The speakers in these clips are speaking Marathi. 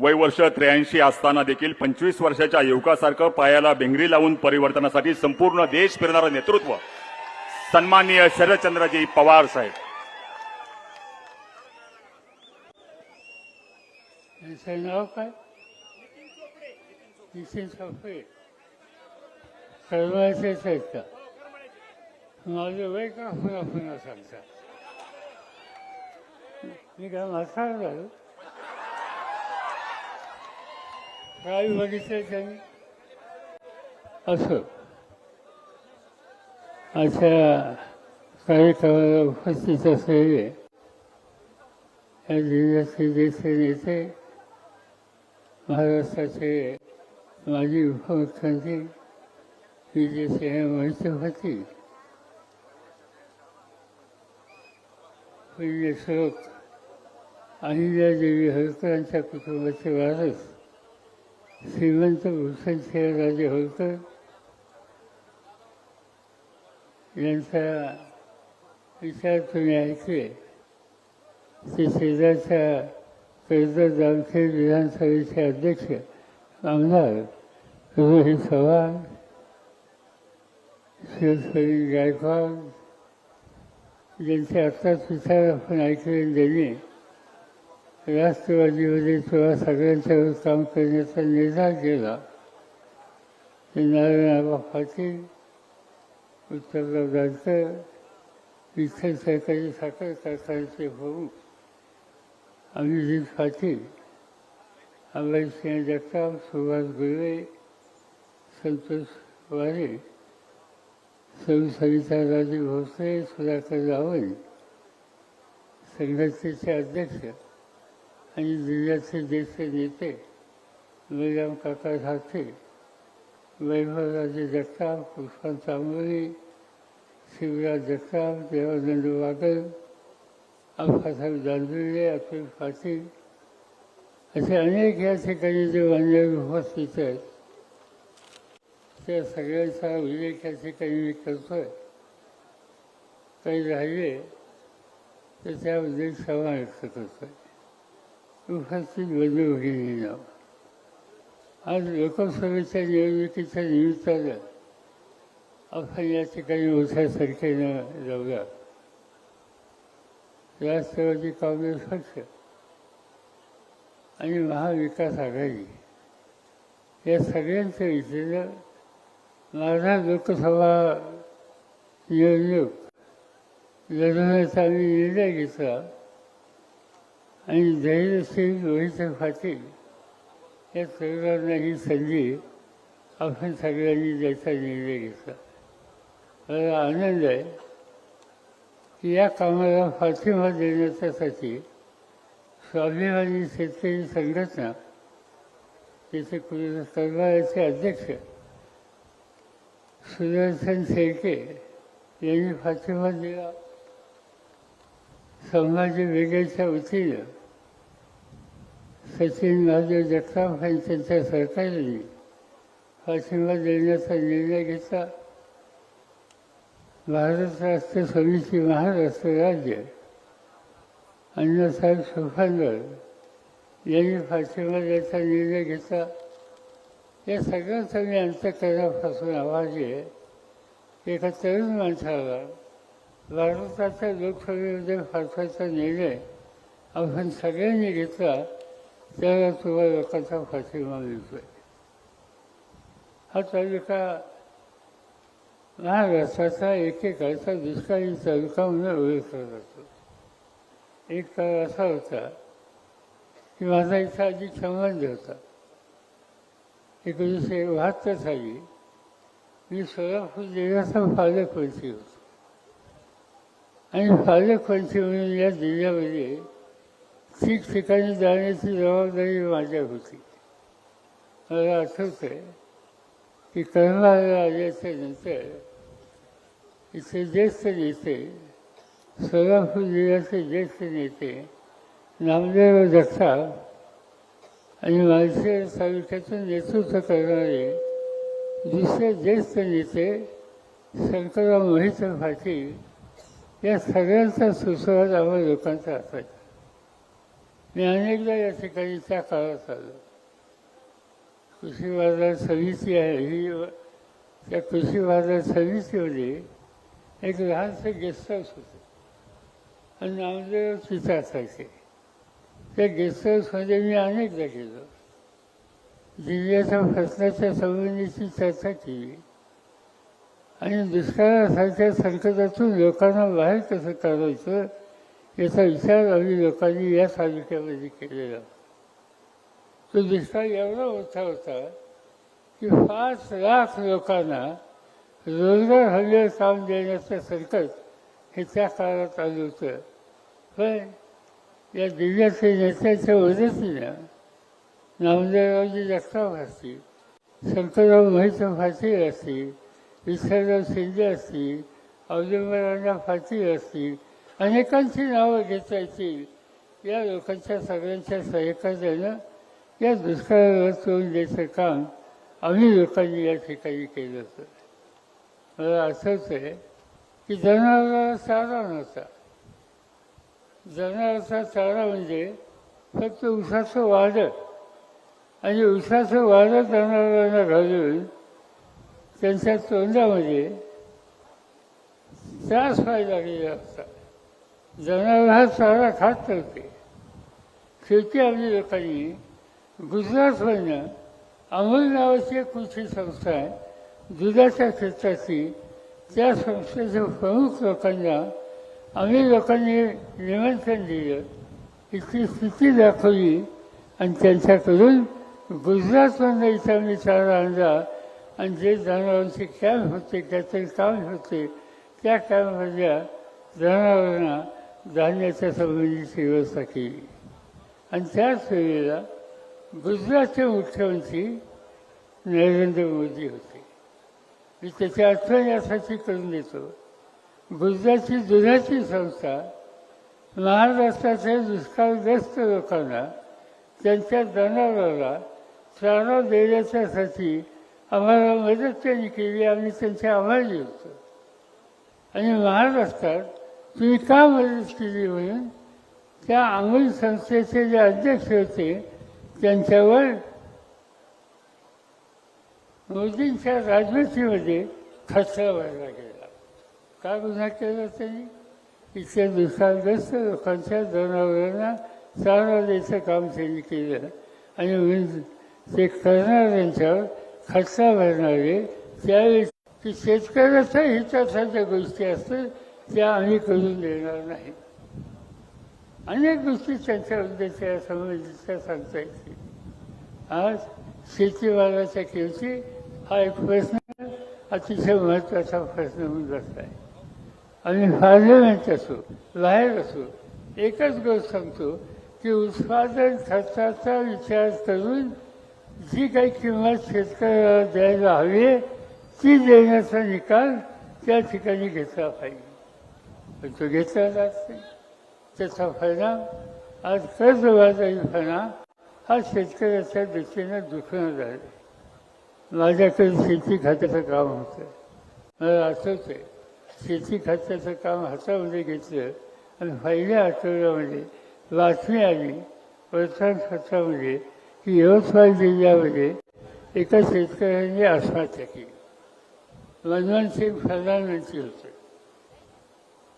वय वर्ष त्र्याऐंशी असताना देखील पंचवीस वर्षाच्या युवकासारखं पायाला बेंगरी लावून परिवर्तनासाठी संपूर्ण देश फिरणारं नेतृत्व सन्माननीय शरदचंद्रजी पवार साहेब. नाव काय नितीन चोपडे. कळवायचेच आहेत का माझं वय का पुन्हा पुन्हा सांगता? मी काय म्हातारा झालो काय बघितलं असं. अशा कार्यक्रमाला उपस्थित असलेले या जिल्ह्याचे ज्येष्ठ नेते महाराष्ट्राचे माजी उपमुख्यमंत्री विजयसिंह मोहिते होती. पुण्यश्लोक अहिल्यादेवी हरकरांच्या कुटुंबाचे वारस श्रीमंत भूषण राजे होळकर यांचा विचार तुम्ही ऐकले. ते शेजारच्या कर्जत जामखेड विधानसभेचे अध्यक्ष आमदार रोहित चव्हाण शिवस्वरी गायकवाड ज्यांचे आत्ताच विचार आपण ऐकले त्यांनी राष्ट्रवादीमध्ये तेव्हा सगळ्यांच्यावर काम करण्याचा निर्धार केला. ते नारायण पाटील उत्तरराव जानकर विठ्ठल सहकारी साखर कारखान्याचे प्रमुख अभिजित पाटील अभयसिंह जगताप सुभाष गुर्वे संतोष वारे सौ सविताराजे भोसले सुधाकर रावल संघटनेचे अध्यक्ष आणि जिल्ह्याचे ज्येष्ठ नेते बलराम काका साठे वैभवराजे जगताप पुष्पा तांबोळी शिवराज जगताप देवानंद वागल अप्पासाहेब दांजुळे अतुल पाटील असे अनेक या ठिकाणी जे मान्यवर उपस्थित आहेत. त्या सगळ्यांचा उल्लेख या ठिकाणी मी करतोय. काही राहिले तर त्याबद्दल क्षमा व्यक्त करतोय. उपस्थित बंधू भगिनींना आज लोकसभेच्या निवडणुकीच्या निमित्तानं आपण या ठिकाणी मोठ्या संख्येनं जाऊया राष्ट्रवादी काँग्रेस पक्ष आणि महाविकास आघाडी या सगळ्यांच्या विषयीनं माझा लोकसभा निवडणूक लढवण्याचा आम्ही निर्णय घेतला. आणि धैर्यशील रोहित पाटील या तरुणांना ही संधी आपण सगळ्यांनी द्यायचा निर्णय घेतला मला आनंद आहे की या कामाला पाठिंबा देण्याच्यासाठी स्वाभिमानी शेतकरी संघटना त्याचे करवायचे अध्यक्ष सुदर्शन शेळके यांनी पाठिंबा दिला. संभाजी वेगळ्याच्या वतीनं सचिन महादेव जगताप आणि त्यांच्या सरकारने पाठिंबा देण्याचा निर्णय घेतला। भारत राष्ट्र समिती महाराष्ट्र राज्य। अण्णासाहेब सुखांवर यांनी पाठिंबा द्यायचा निर्णय घेतला। या सगळ्यांचा मी अंतकरणापासून आवाज आहे एका तरुण माणसाला भारताच्या लोकसभेमध्ये पाठवायचा निर्णय आपण सगळ्यांनी घेतला. त्याला तुम्हाला लोकांचा पाठिंबा मिळतोय हा तालुका महाराष्ट्राचा एकेकाळचा दुष्काळी तालुका म्हणून ओळखला जातो एक काळ असा होता की माझा इथं अधिक संबंध होता. एकोणीसशे बहात्तर साली मी सोलापूर जिल्ह्याचा पालकमंत्री होतो. आणि पालकमंत्री म्हणून या जिल्ह्यामध्ये ठिकठिकाणी जाण्याची जबाबदारी माझ्या होती. मला आठवतं आहे की कर्नाळला आल्याच्यानंतर इथे ज्येष्ठ नेते सोलापूर जिल्ह्याचे ज्येष्ठ नेते नामदेव दत्ता आणि माळशेर तालुक्याचं नेतृत्व करणारे दुसरे ज्येष्ठ नेते शंकरराव मोहित पाटील या सगळ्यांचा सुसवाद आम्हा लोकांचा असायचा मी अनेकदा या ठिकाणी त्या काळात आलो. कृषी बाजार समिती आहे. ही त्या कृषी बाजार समितीमध्ये एक लहानसं गेस्ट हाऊस होतं. आणि नामदेव तिथं असायचे. त्या गेस्ट हाऊसमध्ये मी अनेकदा गेलो. जिल्ह्याच्या फसल्याच्या संबंधीची चर्चा केली. आणि दुष्काळासारख्या संकटातून लोकांना बाहेर कसं काढायचं याचा विचार आम्ही लोकांनी या तालुक्यामध्ये केलेला. तो दुष्काळ एवढा मोठा होता की पाच लाख लोकांना रोजगार हल्ले काम देण्याचं संकट हे त्या काळात आलं होतं. पण या जिल्ह्याच्या नेत्याच्या मदतीनं नामदेवरावजी जगताप असतील शंकरराव महित फाटील असतील विठ्ठलराव शिंदे असतील औदुंबरावना फाटील असतील अनेकांची नावं घेता येतील या लोकांच्या सगळ्यांच्या सहकार्यानं या दुष्काळावर तोंड द्यायचं काम आम्ही लोकांनी या ठिकाणी केलं होतं. मला असंच आहे की जनावराला चारा नव्हता. जनावराचा चारा म्हणजे फक्त उसाचं वाढत आणि उसाचं वाढत जनावरांना घालून त्यांच्या तोंडामध्ये त्रास व्हायला लागलेला असता. जनावर हा चारा खात करते शेवटी आपल्या लोकांनी गुजरातमधनं अमूल नावाची एक कृषी संस्था आहे. दुधाच्या क्षेत्राची त्या संस्थेच्या प्रमुख लोकांना आम्ही लोकांनी निमंत्रण दिलं. इथली स्थिती दाखवली आणि त्यांच्याकडून गुजरातमधनं इथं आम्ही चारा आणला आणि जे जनावरांचे कॅम्प होते त्याचे काम होते त्या कॅम्पमधल्या जनावरांना धान्याच्या संबंधीची व्यवस्था केली. आणि त्याच वेळेला गुजरातचे मुख्यमंत्री नरेंद्र मोदी होते. मी त्याची आठवण यासाठी करून देतो. गुजरातची दुधाची संस्था महाराष्ट्राच्या दुष्काळग्रस्त लोकांना त्यांच्या जनावराला चारा देण्याच्यासाठी आम्हाला मदत त्यांनी केली आम्ही त्यांचे आभारी होतो. आणि महाराष्ट्रात तुम्ही का मदत केली म्हणून त्या अंमल संस्थेचे जे अध्यक्ष होते त्यांच्यावर मोदींच्या राजवटीमध्ये खर्चा व्हायला गेला. का गुन्हा केला त्यांनी? इतक्या दुष्काळग्रस्त लोकांच्या जनावरांना चारा द्यायचं काम त्यांनी केलं आणि ते करणाऱ्यांच्यावर खर्चा भरणारे त्यावेळी की शेतकऱ्याच्या हिताच्या ज्या गोष्टी असतात त्या आम्ही करून देणार नाही. अनेक गोष्टी त्यांच्या उद्देशाच्या संबंधितच्या सांगता येतील. आज शेतीवादाच्या किमती हा एक प्रश्न अतिशय महत्त्वाचा प्रश्न होऊन बसला आहे. आम्ही पार्लमेंट असो बाहेर असो एकच गोष्ट सांगतो की उत्पादन खर्चाचा विचार करून जी काही किंमत शेतकऱ्याला द्यायला हवी ती देण्याचा निकाल त्या ठिकाणी घेतला पाहिजे. पण तो घेतला जात. नाही त्याचा फायदा आज कर्जबाजारीपणा हा शेतकऱ्याच्या दृष्टीनं दुखणं झालं. माझ्याकडे शेती खात्याचं काम होतं. मला आठवते शेती खात्याचं काम हातामध्ये घेतलं आणि पहिल्या आठवड्यामध्ये बातमी आली वर्तमानपत्रामध्ये की यवतमाळ जिल्ह्यामध्ये एका शेतकऱ्याने आत्महत्या केली. मनमोहन सिंग प्रधानमंत्री होते.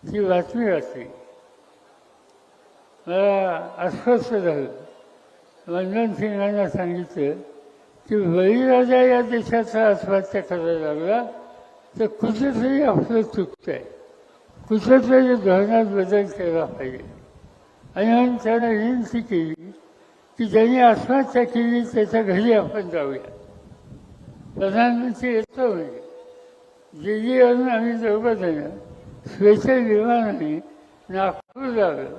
ती बातमी वाचली मला अस्वस्थ झालं. मनमोहन सिंगांना सांगितलं की बळीराजा या देशाचा आत्महत्या करायला लागला तर कुठेतरी आपलं चुकतं आहे. कुठेतरी धोरणात बदल केला पाहिजे. आणि म्हणून त्यानं विनंती केली की ज्यांनी आत्महत्या केली त्याच्या घरी आपण जाऊया. प्रधानमंत्री येतो म्हणजे. दिल्लीवरून आम्ही दोघं जणं स्पेशल विमानाने नागपूर आलो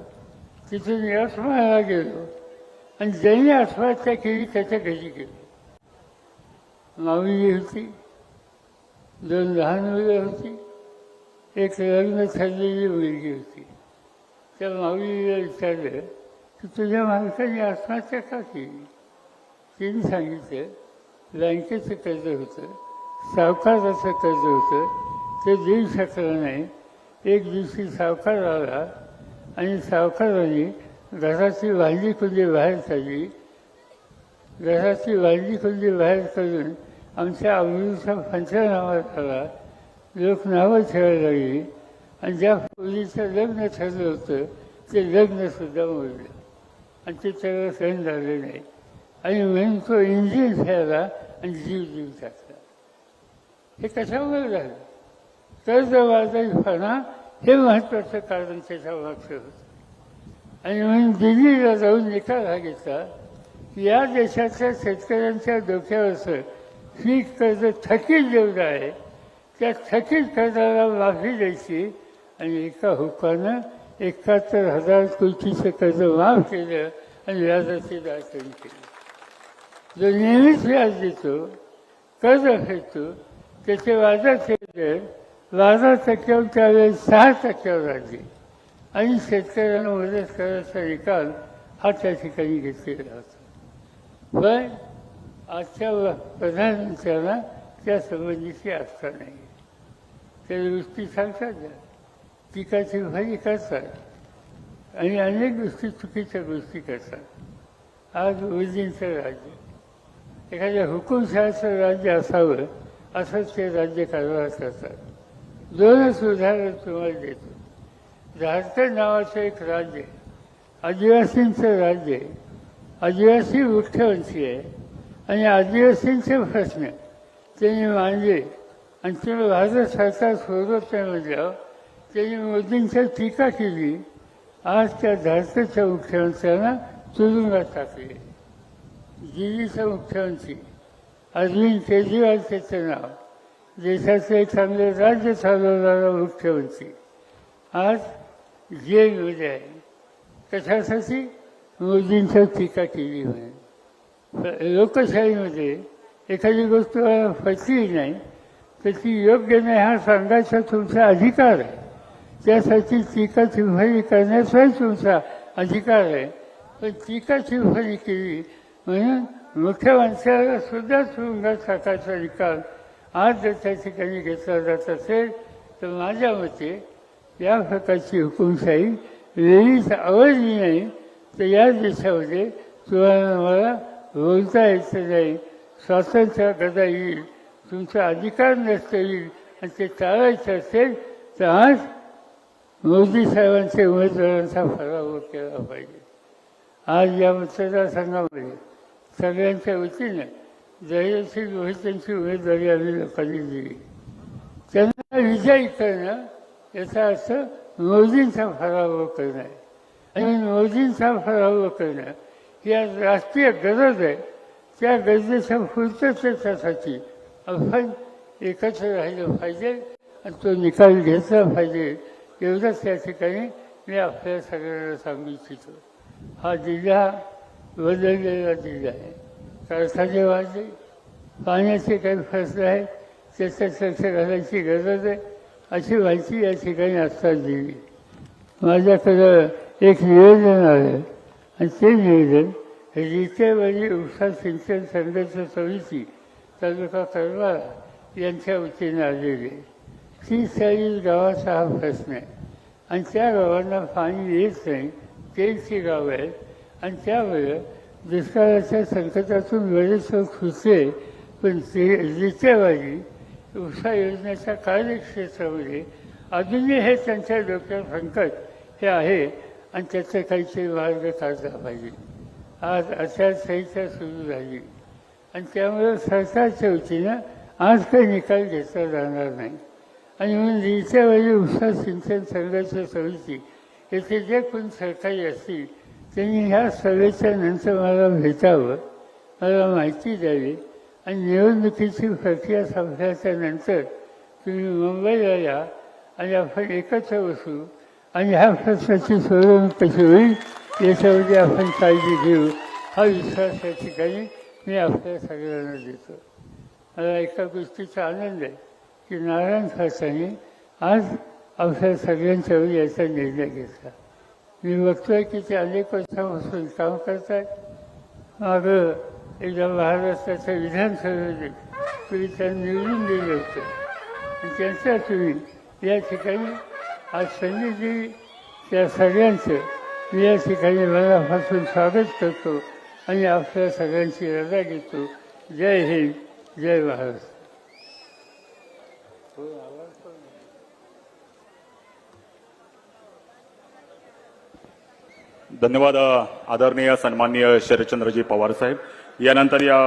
तिथून यवतमाळला गेलो. आणि ज्यांनी आत्महत्या केली त्याच्या घरी गेलो. माऊली होती. दोन लहान मुलं होती. एक लग्न ठरलेली मुलगी होती. त्या माऊलीला विचारलं की तुझ्या माणसाने आत्महत्या का केली? तिने सांगितलं बँकेचं कर्ज होतं सावकाराचं कर्ज होतं. ते देऊ शकलं नाही. एक दिवशी सावकार आला आणि सावकाराने घराची वांजी खुली बाहेर काढली. घराची वांजी खुली बाहेर काढून आमच्या आवडीचा पंचनामा झाला लोक नावं ठेवायला लागली आणि ज्या मुलीचं लग्न ठरलं होतं ते लग्नसुद्धा मोडलं. आणि ते त्याला सहन झालं नाही. आणि म्हणून तो इंजिन खेळला आणि जीव जीव टाकला. हे कशामुळे झालं? कर्जबाजारीपणा हे महत्त्वाचं कारण त्याच्या मागचं होतं. आणि म्हणून दिल्लीला जाऊन निकाल हा घेतला की या देशाच्या शेतकऱ्यांच्या डोक्यावरचं ही कर्ज थकीत जेवढं आहे त्या थकीत कर्जाला माफी द्यायची आणि एका हुकानं एकाहत्तर हजार कोटीचं कर्ज माफ केलं आणि व्याजाची दाखवणी केली. जो नेहमीच व्याज देतो कर्ज फेडतो त्याचे व्याजाचे दर बारा टक्क्यावर त्यावेळेस सहा टक्क्यावर आणली आणि शेतकऱ्यांना मदत करायचा निकाल हा त्या ठिकाणी घेतलेला होता. पण आजच्या प्रधानमंत्र्यांना त्या संबंधीची आस्था नाही. ते गोष्टी सांगतात पिकाची टीकाची भाजी करतात आणि अनेक गोष्टी चुकीच्या गोष्टी करतात. आज मोदींचं राज्य. एखाद्या हुकुमशहाचं राज्य असावं असंच ते राज्य कारभार करतात. दोनच उदाहरण तुम्हाला देतो. झारखंड नावाचं एक राज्य आहे. आदिवासींचं राज्य आहे आदिवासी वृक्षवंशी आहे. आणि आदिवासींचे प्रश्न त्यांनी मांडले. आणि ते भारत सरकार सोडत नाही म्हटल्यावर त्यांनी मोदींची टीका केली. आज त्या झारखंडच्या मुख्यमंत्र्यांना तुरुंगात टाकले. दिल्लीचा मुख्यमंत्री अरविंद केजरीवाल त्याचं नाव. देशाचे चांगले राज्य चालवणारा मुख्यमंत्री. आज जेलमध्ये आहे कशासाठी मोदींच्या टीका केली म्हणे लोकशाहीमध्ये एखादी गोष्ट फसली नाही तर ती योग्य नाही हा सांगायचा तुमचा अधिकार आहे. त्यासाठी टीका टिप्पणी करण्याचाही तुमचा अधिकार आहे. पण टीका टिप्पणी केली म्हणून मुख्यमंत्र्याला सुद्धा तुरुंगात टाकायचा अधिकार आज जर त्या ठिकाणी घेतला जात असेल तर माझ्या मते या प्रकारची हुकुमशाही वेळीच आवडली नाही. तर या देशामध्ये तुम्हाला मला बोलता यायचं नाही. स्वातंत्र्य करता येईल तुमचा अधिकार नसता येईल आणि ते टाळायचं असेल तर आज मोदी साहेबांच्या उमेदवारांचा पराभव केला पाहिजे. आज या मतदारसंघामध्ये सगळ्यांच्या वतीनं जयश्री त्यांची उमेदवारी आम्ही लोकांनी दिली. त्यांना विजयी करणं याचा अर्थ मोदींचा फराव करणं. आहे आणि मोदींचा फराव करणं ही आज राष्ट्रीय गरज आहे. त्या गरजेच्या पूर्ततेसाठी आपण एकत्र राहिलं पाहिजे आणि तो निकाल घेतला पाहिजे एवढंच त्या ठिकाणी मी आपल्या सगळ्यांना सांगू इच्छितो. हा जिल्हा बदललेला जिल्हा आहे. कारखाने वाढले पाण्याचे काही फसलं आहे त्याचं लक्ष घालायची गरज आहे अशी माहिती या ठिकाणी आत्ताच दिली माझ्याकडं एक निवेदन आलं आणि ते निवेदन हे रितेवाडी उपसा सिंचन संघर्ष समिती तालुका करवाळा यांच्या वतीने आलेले तीस चाळीस गावाचा हा प्रश्न आहे. आणि त्या गावांना पाणी येत नाही तेलची गावं आहेत. आणि त्यामुळे दुष्काळाच्या संकटातून बरेच खुसले पण ते रितेवाडी उषा योजनेच्या कार्यक्षेत्रामध्ये अजूनही हे त्यांच्या डोक्यात संकट हे आहे आणि त्याचे काहीतरी मार्ग काढला पाहिजे. आज आचारसंहिता सुरू झाली आणि त्यामुळे सरकारच्या वतीनं आज काही निकाल घेतला जाणार नाही. आणि म्हणून रितेवाडी उषा सिंचन संघर्ष समिती येथे जे कोण सरकारी असतील त्यांनी ह्या सभेच्या नंतर मला भेटावं मला माहिती द्यावी. आणि निवडणुकीची प्रक्रिया संपल्याच्या नंतर तुम्ही मुंबईला या आणि आपण एकत्र बसू. आणि ह्या प्रश्नाची सोडवणूक कशी होईल याच्यामध्ये आपण काळजी घेऊ. हा विश्वास या ठिकाणी मी आपल्या सगळ्यांना देतो. मला एका गोष्टीचा आनंद आहे की नारायण खडसांनी आज आपल्या सगळ्यांच्यावर याचा निर्णय घेतला. मी बघतोय की ते अनेक वर्षापासून काम करत आहेत मागं एकदा महाराष्ट्राच्या विधानसभेमध्ये तुम्ही त्यांना निवडून दिलं होतं. त्यांच्या तुम्ही या ठिकाणी आज संजयजी त्या सगळ्यांचं मी या ठिकाणी मनापासून स्वागत करतो आणि आपल्या सगळ्यांची रजा घेतो. जय हिंद जय महाराष्ट्र. धन्यवाद आदरणीय सन्माननीय शरदचंद्रजी पवार साहेब. यानंतर या